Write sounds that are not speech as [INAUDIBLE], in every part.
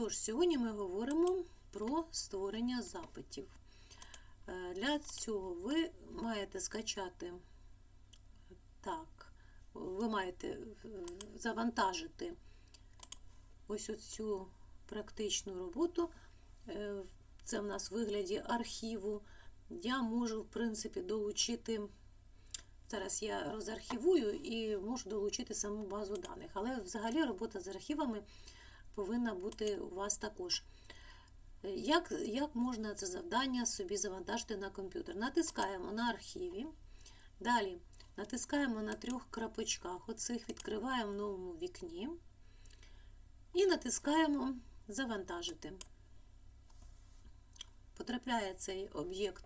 Тож, сьогодні ми говоримо про створення запитів. Е, Для цього ви маєте скачати так, ви маєте е, завантажити ось цю практичну роботу. Е, Це в нас в вигляді архіву. Я можу, в принципі, долучити. Зараз я розархівую і можу долучити саму базу даних. Але взагалі робота з архівами повинна бути у вас також. Як, як можна це завдання собі завантажити на комп'ютер? Натискаємо на архіві. Далі натискаємо на трьох крапочках. Оцих відкриваємо в новому вікні. І натискаємо Завантажити. Потрапляє цей об'єкт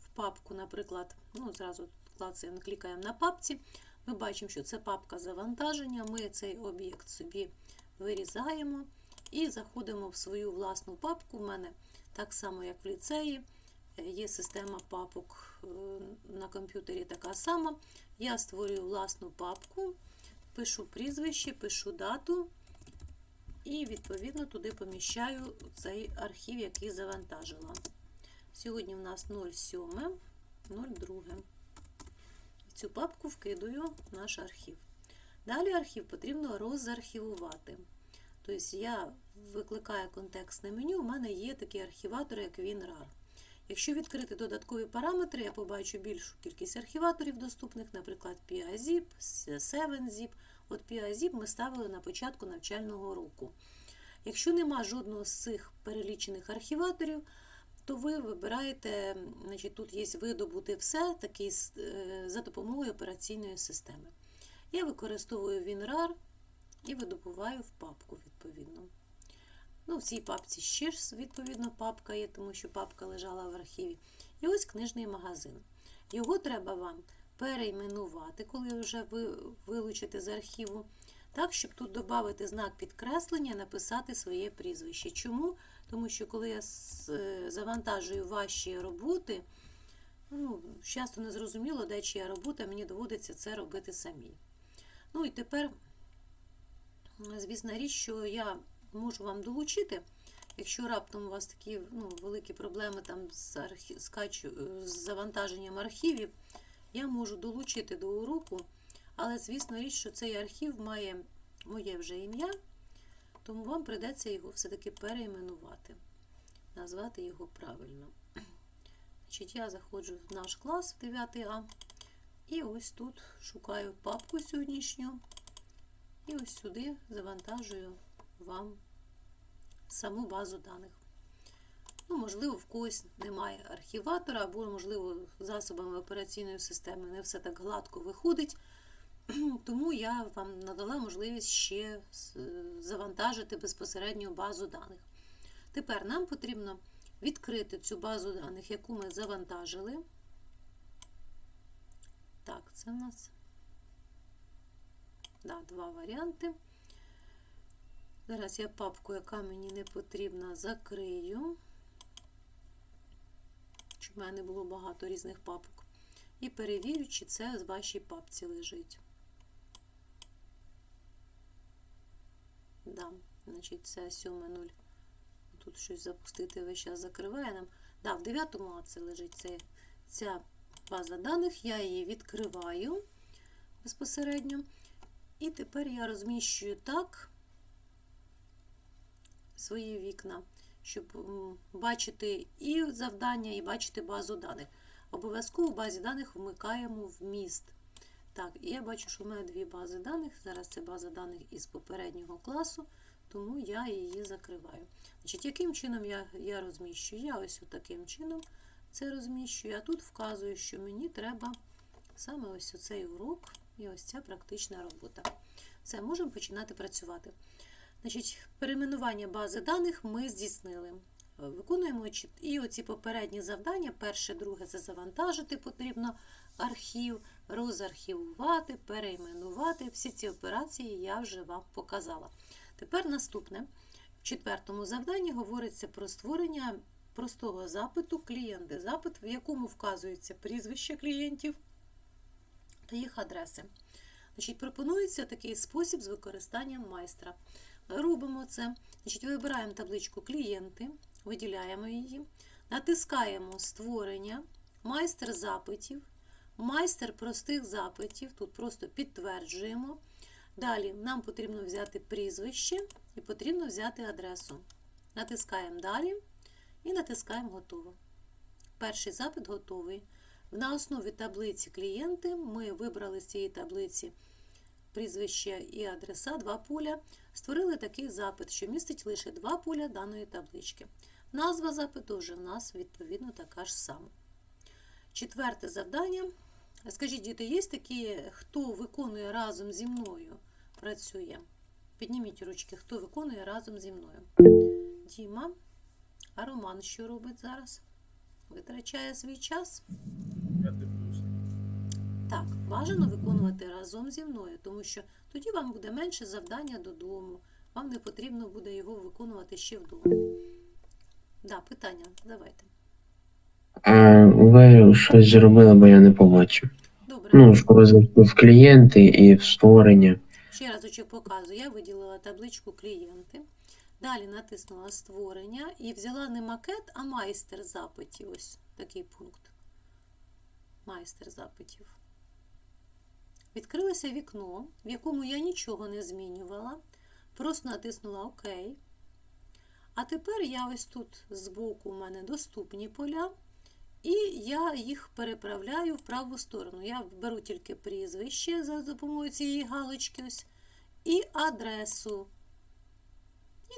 в папку, наприклад, ну, зразу клацаємо, клікаємо на папці. Ми бачимо, що це папка завантаження. Ми цей об'єкт собі вирізаємо і заходимо в свою власну папку. У мене так само, як в ліцеї, є система папок е, на комп'ютері така сама. Я створюю власну папку, пишу прізвище, пишу дату. І, відповідно, туди поміщаю цей архів, який завантажила. Сьогодні в нас 07, 02. Цю папку вкидаю наш архів. Далі архів потрібно розархівувати. Тобто я викликаю контекстне меню, у мене є такий архіватор, як WinRAR. Якщо відкрити додаткові параметри, я побачу більшу кількість архіваторів доступних, наприклад, PIZIP, 7zip. От PIZIP ми ставили на початку навчального року. Якщо нема жодного з цих перелічених архіваторів, то ви вибираєте, значить, тут є видобути все таки за допомогою операційної системи. Я використовую WinRAR і видобуваю в папку, відповідно. Ну, В цій папці ще ж, відповідно, папка є, тому що папка лежала в архіві. І ось книжний магазин. Його треба вам перейменувати, коли вже ви вилучите з архіву, так, щоб тут додати знак підкреслення, написати своє прізвище. Чому? Тому що, коли я завантажую ваші роботи, ну, часто не зрозуміло, де чия робота, мені доводиться це робити самі. Ну і тепер, звісно, річ, що я можу вам долучити. Якщо раптом у вас такі ну, великі проблеми там з, архі... скачу... з завантаженням архівів, я можу долучити до уроку, але, звісно, річ, що цей архів має моє вже ім'я, тому вам придеться його все-таки перейменувати, назвати його правильно. Значить, Я заходжу в наш клас в 9 А, і ось тут шукаю папку сьогоднішню, і ось сюди завантажую вам саму базу даних. Ну, Можливо, в когось немає архіватора, або, можливо, засобами операційної системи не все так гладко виходить. [CLEARS THROAT] Тому я вам надала можливість ще завантажити безпосередньо базу даних. Тепер нам потрібно відкрити цю базу даних, яку ми завантажили. Так, це в нас да, два варіанти. Зараз я папку, яка мені не потрібна, закрию, щоб в мене було багато різних папок. І перевірю, чи це в вашій папці лежить. Да, значить, це 7.0. Тут щось запустити весь час закриває нам. Да, в 9 А це лежить це, ця база даних, я її відкриваю безпосередньо. І тепер я розміщую так свої вікна, щоб бачити і завдання, і бачити базу даних. Обов'язково в базі даних вмикаємо вміст. Так, і я бачу, що в мене дві бази даних. Зараз це база даних із попереднього класу, тому я її закриваю. Значить, Яким чином я я розміщую? Я ось таким чином це розміщую. А тут вказую, що мені треба саме ось цей урок і ось ця практична робота. Все, можемо починати працювати. Значить, Перейменування бази даних ми здійснили. Виконуємо і оці попередні завдання. Перше, друге це завантажити потрібно архів, розархівувати, перейменувати. Всі ці операції я вже вам показала. Тепер наступне. В четвертому завданні говориться про створення простого запиту клієнти. Запит, в якому вказується прізвище клієнтів та їх адреси. Значить, Пропонується такий спосіб з використанням майстра. робимо це. Значить, вибираємо табличку клієнти, виділяємо її, натискаємо створення, майстер запитів, майстер простих запитів. Тут просто підтверджуємо. Далі нам потрібно взяти прізвище і потрібно взяти адресу. Натискаємо далі і натискаємо готово. Перший запит готовий. На основі таблиці клієнти ми вибрали з цієї таблиці прізвище і адреса, два поля. Створили такий запит, що містить лише два поля даної таблички. Назва запиту вже в нас відповідно така ж сама. Четверте завдання. Скажіть, діти, є такі, хто виконує разом зі мною? Працює. Підніміть ручки, хто виконує разом зі мною. Діма. А Роман що робить зараз? Витрачає свій час. Я дивлюся. Так, бажано виконувати разом зі мною, тому що тоді вам буде менше завдання додому. Вам не потрібно буде його виконувати ще вдома. Да, питання, давайте. А ви щось зробили, бо я не побачив. Добре. Ну, що ви в клієнти і в створення. Ще разочок показую. Я виділила табличку клієнти. Далі натиснула створення і взяла не макет, а майстер запитів. Ось такий пункт. Майстер запитів. Відкрилося вікно, в якому я нічого не змінювала. Просто натиснула ОК. А тепер я ось тут збоку у мене доступні поля. І я їх переправляю в праву сторону. Я беру тільки прізвище за допомогою цієї галочки ось, і адресу.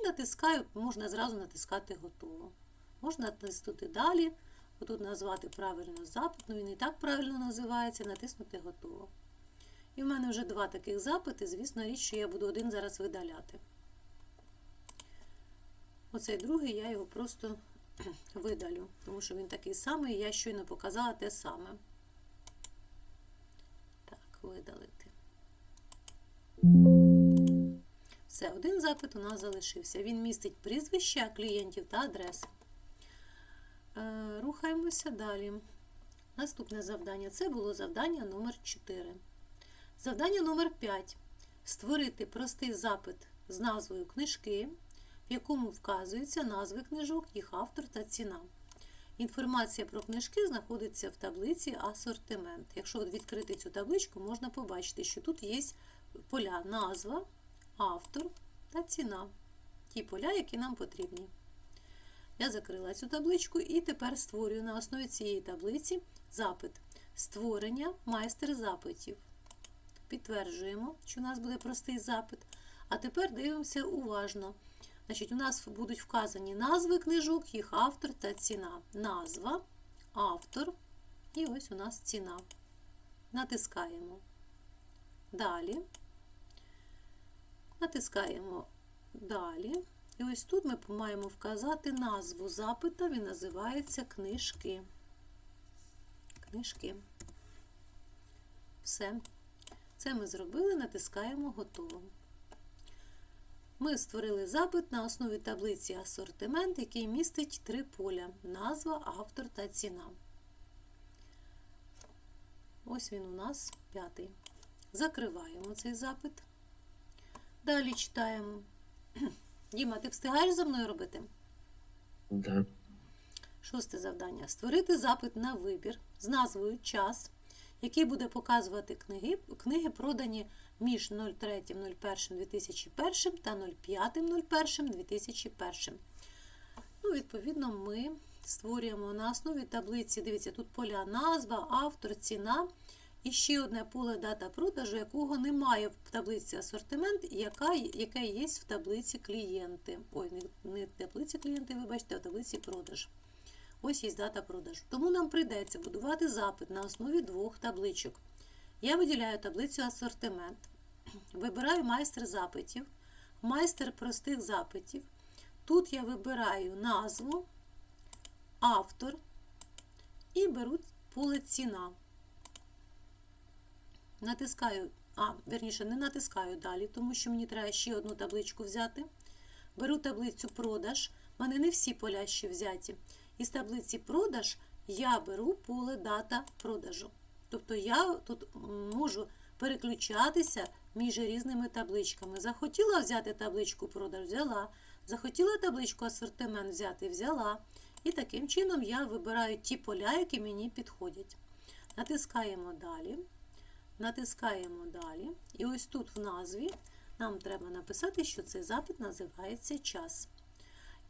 І натискаю, можна зразу натискати готово. Можна натиснути далі, отут назвати правильно запит, ну він і так правильно називається, натиснути готово. І в мене вже два таких запити, звісно, річ, що я буду один зараз видаляти. Оцей другий я його просто [CLEARS THROAT] видалю, тому що він такий самий, я щойно показала те саме. Так, видалити. Все, один запит у нас залишився. Він містить прізвища клієнтів та адреси. Е, рухаємося далі. Наступне завдання. Це було завдання номер 4. Завдання номер 5. Створити простий запит з назвою книжки, в якому вказуються назви книжок, їх автор та ціна. Інформація про книжки знаходиться в таблиці Асортимент. Якщо відкрити цю табличку, можна побачити, що тут є поля назва, автор та ціна. Ті поля, які нам потрібні. Я закрила цю табличку і тепер створюю на основі цієї таблиці запит. Створення майстер запитів. Підтверджуємо, що у нас буде простий запит. А тепер дивимося уважно. Значить, у нас будуть вказані назви книжок, їх автор та ціна. Назва, автор і ось у нас ціна. Натискаємо. Далі. Натискаємо далі. І ось тут ми маємо вказати назву запита, він називається книжки. Книжки. Все. Це ми зробили, натискаємо готово. Ми створили запит на основі таблиці асортимент, який містить три поля: назва, автор та ціна. Ось він у нас п'ятий. Закриваємо цей запит. Далі читаємо. [CLEARS THROAT] Діма, ти встигаєш за мною робити? Да. Шосте завдання. Створити запит на вибір з назвою час, який буде показувати книги, книги продані між 03.01.2001 та 05.01.2001. Ну, відповідно, ми створюємо на основі таблиці. Дивіться, тут поля назва, автор, ціна. І ще одне поле дата продажу, якого немає в таблиці асортимент, яка, яке є в таблиці клієнти. Ой, не, в таблиці клієнти, вибачте, а в таблиці продаж. Ось є дата продажу. Тому нам прийдеться будувати запит на основі двох табличок. Я виділяю таблицю асортимент, вибираю майстер запитів, майстер простих запитів. Тут я вибираю назву, автор і беру поле ціна. Натискаю, а, верніше, не натискаю далі, тому що мені треба ще одну табличку взяти. Беру таблицю продаж. У мене не всі поля ще взяті. Із таблиці продаж я беру поле дата продажу. Тобто я тут можу переключатися між різними табличками. Захотіла взяти табличку продаж, взяла. Захотіла табличку асортимент взяти, взяла. І таким чином я вибираю ті поля, які мені підходять. Натискаємо далі. Натискаємо далі. І ось тут в назві нам треба написати, що цей запит називається час.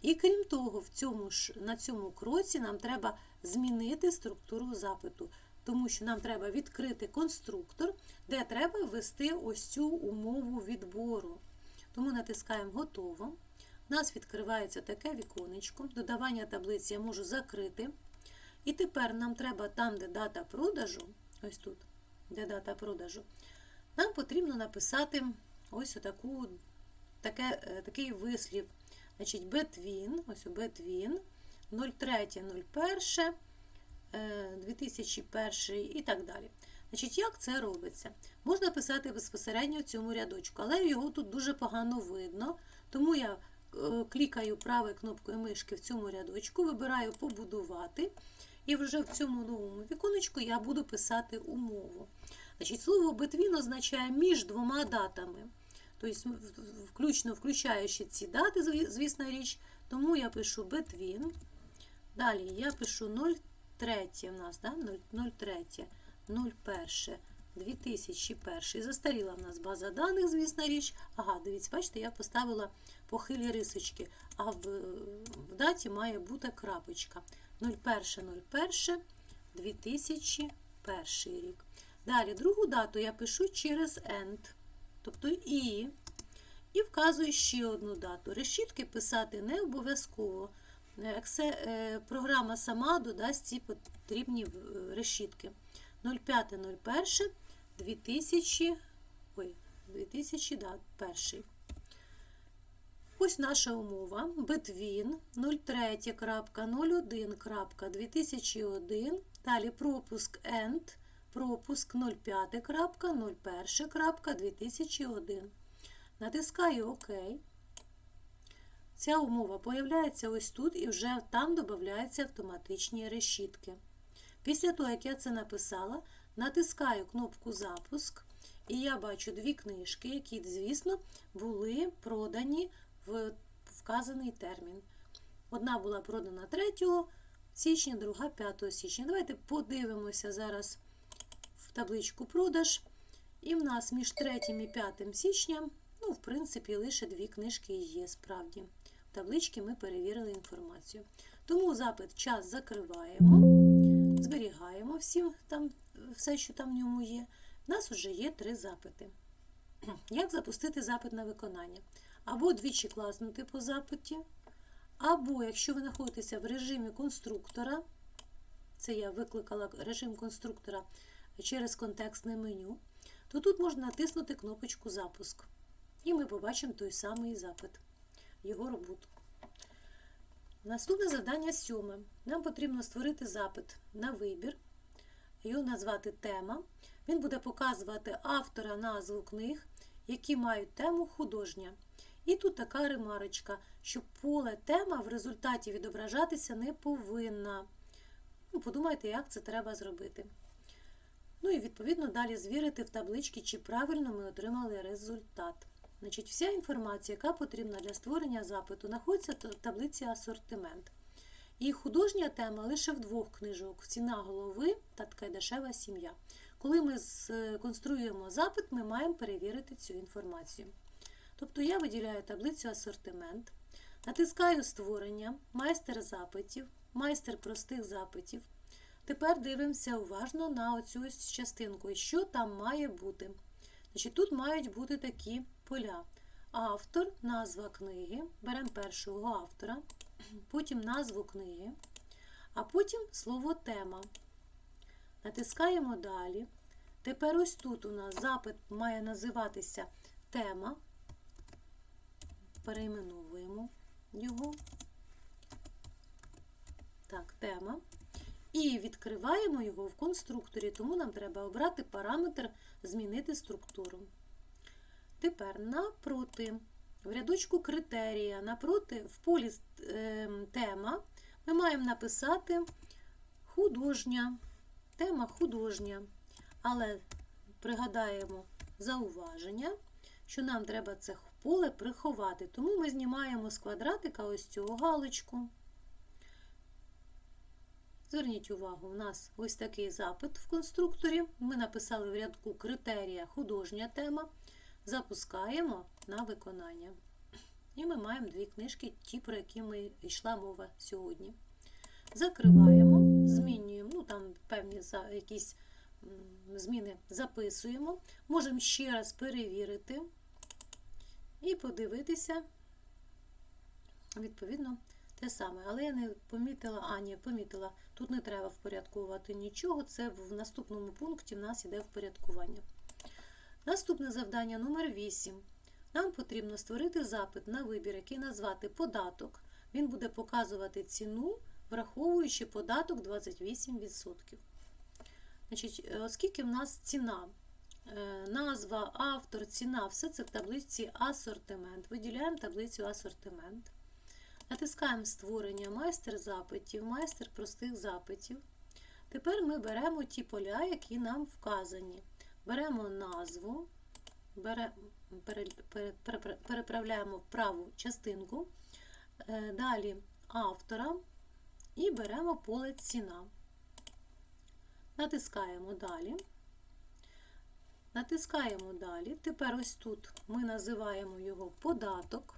І крім того, в цьому ж, на цьому кроці нам треба змінити структуру запиту, тому що нам треба відкрити конструктор, де треба ввести ось цю умову відбору. Тому натискаємо Готово. У нас відкривається таке віконечко. Додавання таблиці я можу закрити. І тепер нам треба там, де дата продажу, ось тут, де дата продажу, нам потрібно написати ось отаку, таке, е, такий вислів. Значить, between, ось between 03.01, е, 2001 і так далі. Значить, як це робиться? Можна писати безпосередньо в цьому рядочку, але його тут дуже погано видно, тому я е, клікаю правою кнопкою мишки в цьому рядочку, вибираю побудувати, і вже в цьому новому віконечку я буду писати умову. Значить, слово between означає між двома датами. Тобто, включно включаючи ці дати, зві- звісна річ, тому я пишу between. Далі я пишу 03 у нас, да? 03, 01, 2001. Застаріла в нас база даних, звісна річ. Ага, дивіться, бачите, я поставила похилі рисочки, а в, в даті має бути крапочка. 01.01, 2001 рік. Далі другу дату я пишу через end, тобто і. І вказую ще одну дату. Решітки писати не обов'язково. Е, е, Програма сама додасть ці потрібні е, решітки. 05.01 2000, ой, 2001. Ось наша умова. Between 03.01.2001. Далі пропуск END, пропуск 05.01.2001. Натискаю ОК. Ця умова появляється ось тут і вже там додаються автоматичні решітки. Після того, як я це написала, натискаю кнопку Запуск, і я бачу дві книжки, які, звісно, були продані в вказаний термін. Одна була продана 3 січня, друга 5 січня. Давайте подивимося зараз в табличку продаж. І в нас між 3 і 5 січня, ну, в принципі, лише дві книжки є справді. В табличці ми перевірили інформацію. Тому запит час закриваємо, зберігаємо всі, там, все, що там в ньому є. У нас вже є три запити. Як запустити запит на виконання? Або двічі класнути по запиті, або якщо ви знаходитеся в режимі конструктора, це я викликала режим конструктора через контекстне меню, то тут можна натиснути кнопочку Запуск. І ми побачимо той самий запит, його роботу. Наступне завдання сьоме. Нам потрібно створити запит на вибір, його назвати тема. Він буде показувати автора назву книг, які мають тему художня. І тут така ремарочка, що поле тема в результаті відображатися не повинна. Ну, подумайте, як це треба зробити. Ну і відповідно далі звірити в табличці, чи правильно ми отримали результат. Значить, вся інформація, яка потрібна для створення запиту, знаходиться в таблиці асортимент. І художня тема лише в двох книжок: ціна голови та така дешева сім'я. Коли ми сконструюємо запит, ми маємо перевірити цю інформацію. Тобто я виділяю таблицю асортимент, натискаю створення, майстер запитів, майстер простих запитів. Тепер дивимося уважно на оцю ось частинку, що там має бути. Значить, Тут мають бути такі поля. Автор, назва книги, беремо першого автора, потім назву книги, а потім слово тема. Натискаємо далі. Тепер ось тут у нас запит має називатися тема. Перейменовуємо його. Так, тема. І відкриваємо його в конструкторі, тому нам треба обрати параметр Змінити структуру. Тепер напроти, в рядочку критерія, напроти, в полі е, тема, ми маємо написати художня. Тема художня. Але пригадаємо зауваження, що нам треба це поле приховати. Тому ми знімаємо з квадратика ось цю галочку. Зверніть увагу, у нас ось такий запит в конструкторі. Ми написали в рядку критерія художня тема. Запускаємо на виконання. І ми маємо дві книжки, ті, про які ми йшла мова сьогодні. Закриваємо, змінюємо, ну там певні якісь зміни записуємо. Можемо ще раз перевірити і подивитися, відповідно, те саме. Але я не помітила, а ні, помітила, тут не треба впорядковувати нічого, це в наступному пункті в нас іде впорядкування. Наступне завдання номер 8. Нам потрібно створити запит на вибір, який назвати податок. Він буде показувати ціну, враховуючи податок 28%. Значить, е, оскільки в нас ціна, назва, автор, ціна, все це в таблиці асортимент. Виділяємо таблицю асортимент. Натискаємо створення майстер запитів, майстер простих запитів. Тепер ми беремо ті поля, які нам вказані. Беремо назву, бере, пере, пере, пере, переправляємо в праву частинку, е, далі автора і беремо поле ціна. Натискаємо далі. Натискаємо далі. Тепер ось тут ми називаємо його податок.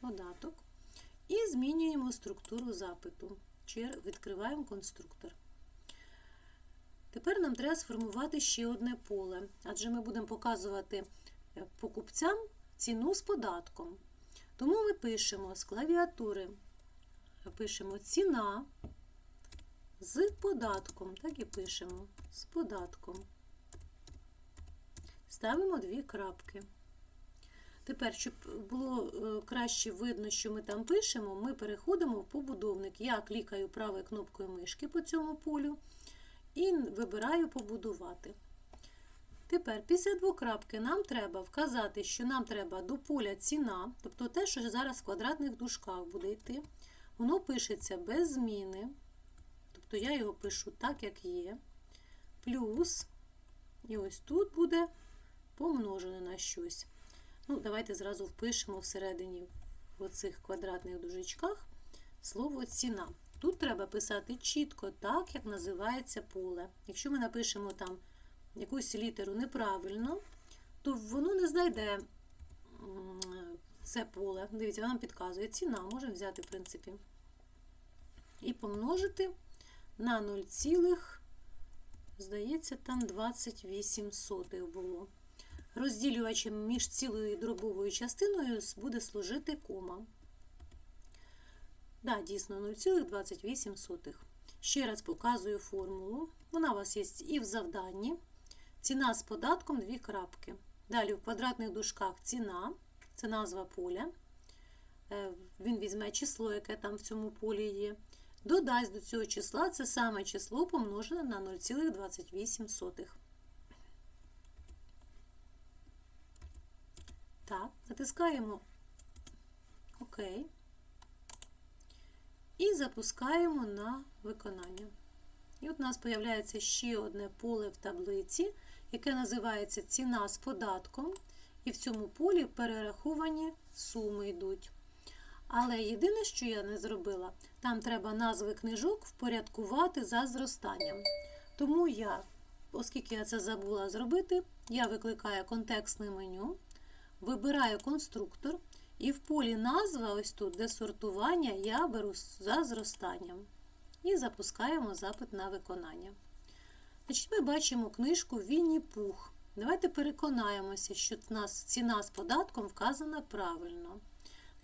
Податок. І змінюємо структуру запиту. Відкриваємо конструктор. Тепер нам треба сформувати ще одне поле, адже ми будемо показувати е, покупцям ціну з податком. Тому ми пишемо з клавіатури, пишемо ціна з податком, так і пишемо з податком. Ставимо дві крапки. Тепер, щоб було е, краще видно, що ми там пишемо, ми переходимо в побудовник. Я клікаю правою кнопкою мишки по цьому полю і вибираю побудувати. Тепер, після двокрапки, нам треба вказати, що нам треба до поля ціна, тобто те, що зараз в квадратних дужках буде йти. Воно пишеться без зміни. Тобто я його пишу так, як є. Плюс, і ось тут буде помножене на щось. Ну, Давайте зразу впишемо всередині в оцих квадратних дужечках слово ціна. Тут треба писати чітко так, як називається поле. Якщо ми напишемо там якусь літеру неправильно, то воно не знайде це поле. Дивіться, нам підказує ціна, можемо взяти, в принципі, і помножити на 0, здається, там 28 сотих було. Розділювачем між цілою і дробовою частиною буде служити кома. Да, дійсно 0,28. Ще раз показую формулу. Вона у вас є і в завданні. Ціна з податком 2 крапки. Далі в квадратних дужках ціна, це назва поля. Е, Він візьме число, яке там в цьому полі є. Додасть до цього числа це саме число помножене на 0,28. Так, натискаємо ОК. І запускаємо на виконання. І от у нас з'являється ще одне поле в таблиці, яке називається ціна з податком. І в цьому полі перераховані суми йдуть. Але єдине, що я не зробила, там треба назви книжок впорядкувати за зростанням. Тому я, оскільки я це забула зробити, я викликаю контекстне меню, вибираю конструктор. І в полі назва, ось тут, де сортування, я беру за зростанням. І запускаємо запит на виконання. Значить, Ми бачимо книжку Вінні Пух. Давайте переконаємося, що ціна з податком вказана правильно.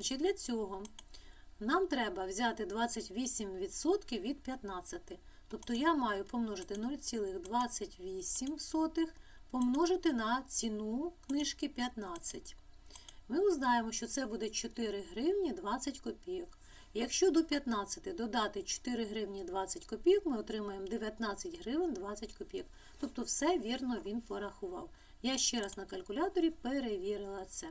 Значить, Для цього нам треба взяти 28% від 15. Тобто я маю помножити 0,28 помножити на ціну книжки 15. Ми узнаємо, що це буде 4 гривні 20 копійок. Якщо до 15 додати 4 гривні 20 копійок, ми отримаємо 19 гривень 20 копійок. Тобто все вірно він порахував. Я ще раз на калькуляторі перевірила це.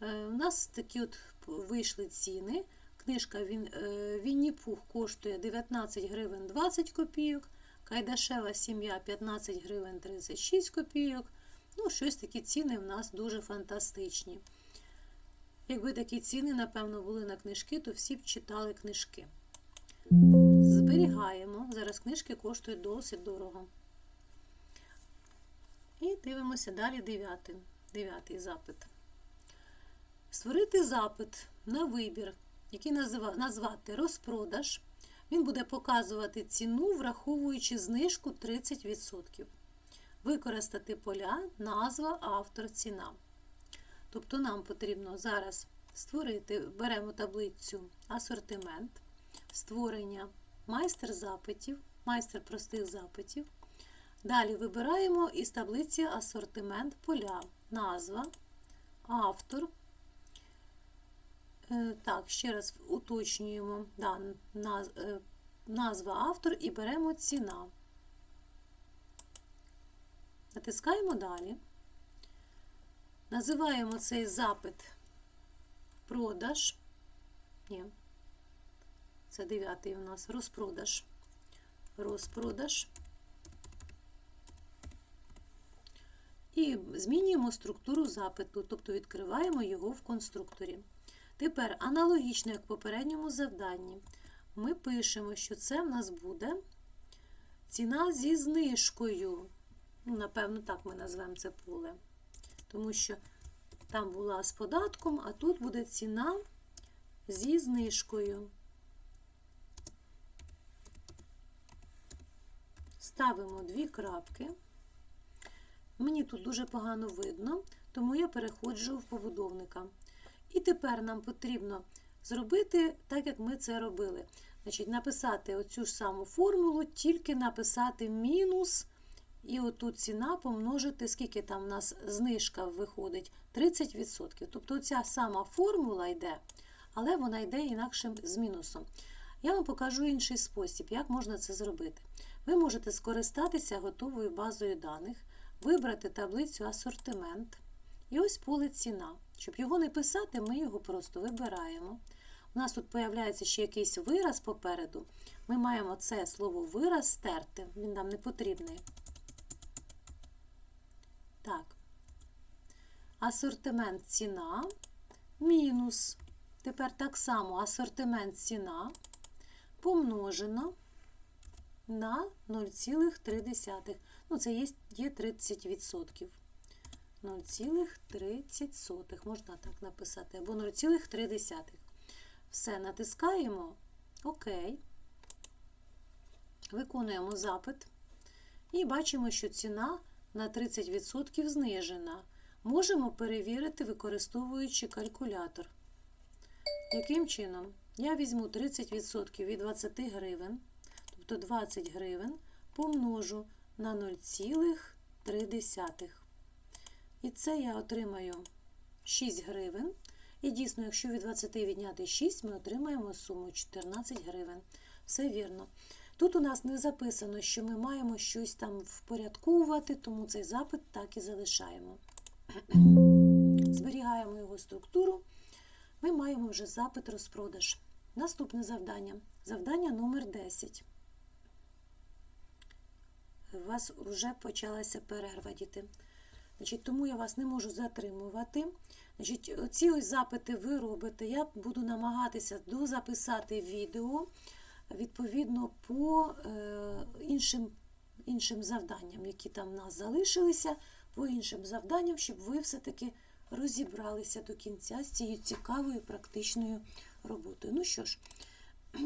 Е, у нас такі от вийшли ціни. Книжка е, Вінні Пух коштує 19 гривень 20 копійок, Кайдашева сім'я 15 гривень 36 копійок. Ну, щось такі ціни в нас дуже фантастичні. Якби такі ціни, напевно, були на книжки, то всі б читали книжки. Зберігаємо. Зараз книжки коштують досить дорого. І дивимося далі дев'ятий запит. Створити запит на вибір, який назвати розпродаж. Він буде показувати ціну, враховуючи знижку 30%. Використати поля, назва, автор, ціна. Тобто нам потрібно зараз створити, беремо таблицю асортимент, створення майстер запитів, майстер простих запитів. Далі вибираємо із таблиці асортимент поля, назва, автор. Е, Так, ще раз уточнюємо да, е, назва автор і беремо ціна. Натискаємо далі. Називаємо цей запит продаж. Ні, це дев'ятий у нас розпродаж. Розпродаж. І змінюємо структуру запиту, тобто відкриваємо його в конструкторі. Тепер, аналогічно як в попередньому завданні, ми пишемо, що це в нас буде ціна зі знижкою. Ну, напевно, так ми назвемо це поле. Тому що там була з податком, а тут буде ціна зі знижкою. Ставимо дві крапки. Мені тут дуже погано видно, тому я переходжу в побудовника. І тепер нам потрібно зробити так, як ми це робили. Значить, написати оцю ж саму формулу, тільки написати мінус, і отут ціна помножити, скільки там у нас знижка виходить, 30%. Тобто ця сама формула йде, але вона йде інакшим з мінусом. Я вам покажу інший спосіб, як можна це зробити. Ви можете скористатися готовою базою даних, вибрати таблицю асортимент. І ось поле ціна. Щоб його не писати, ми його просто вибираємо. У нас тут з'являється ще якийсь вираз попереду. Ми маємо це слово вираз стерти, він нам не потрібний. Так. Асортимент ціна мінус. Тепер так само асортимент ціна помножено на 0,3. Ну, це є 30%. 0,30. Можна так написати. Або 0,3. Все, натискаємо ОК. Виконуємо запит. І бачимо, що ціна на 30% знижена. Можемо перевірити, використовуючи калькулятор. Яким чином? Я візьму 30% від 20 гривень, тобто 20 гривень, помножу на 0,3. І це я отримаю 6 гривень. І дійсно, якщо від 20 відняти 6, ми отримаємо суму 14 гривень. Все вірно. Тут у нас не записано, що ми маємо щось там впорядковувати, тому цей запит так і залишаємо. [CLEARS THROAT] Зберігаємо його структуру. Ми маємо вже запит розпродаж. Наступне завдання. Завдання номер 10. У вас вже почалася перерва, діти. Значить, тому я вас не можу затримувати. Значить, ці ось запити ви робите. Я буду намагатися дозаписати відео відповідно по е, іншим, іншим завданням, які там в нас залишилися, по іншим завданням, щоб ви все-таки розібралися до кінця з цією цікавою практичною роботою. Ну що ж, [CLEARS THROAT]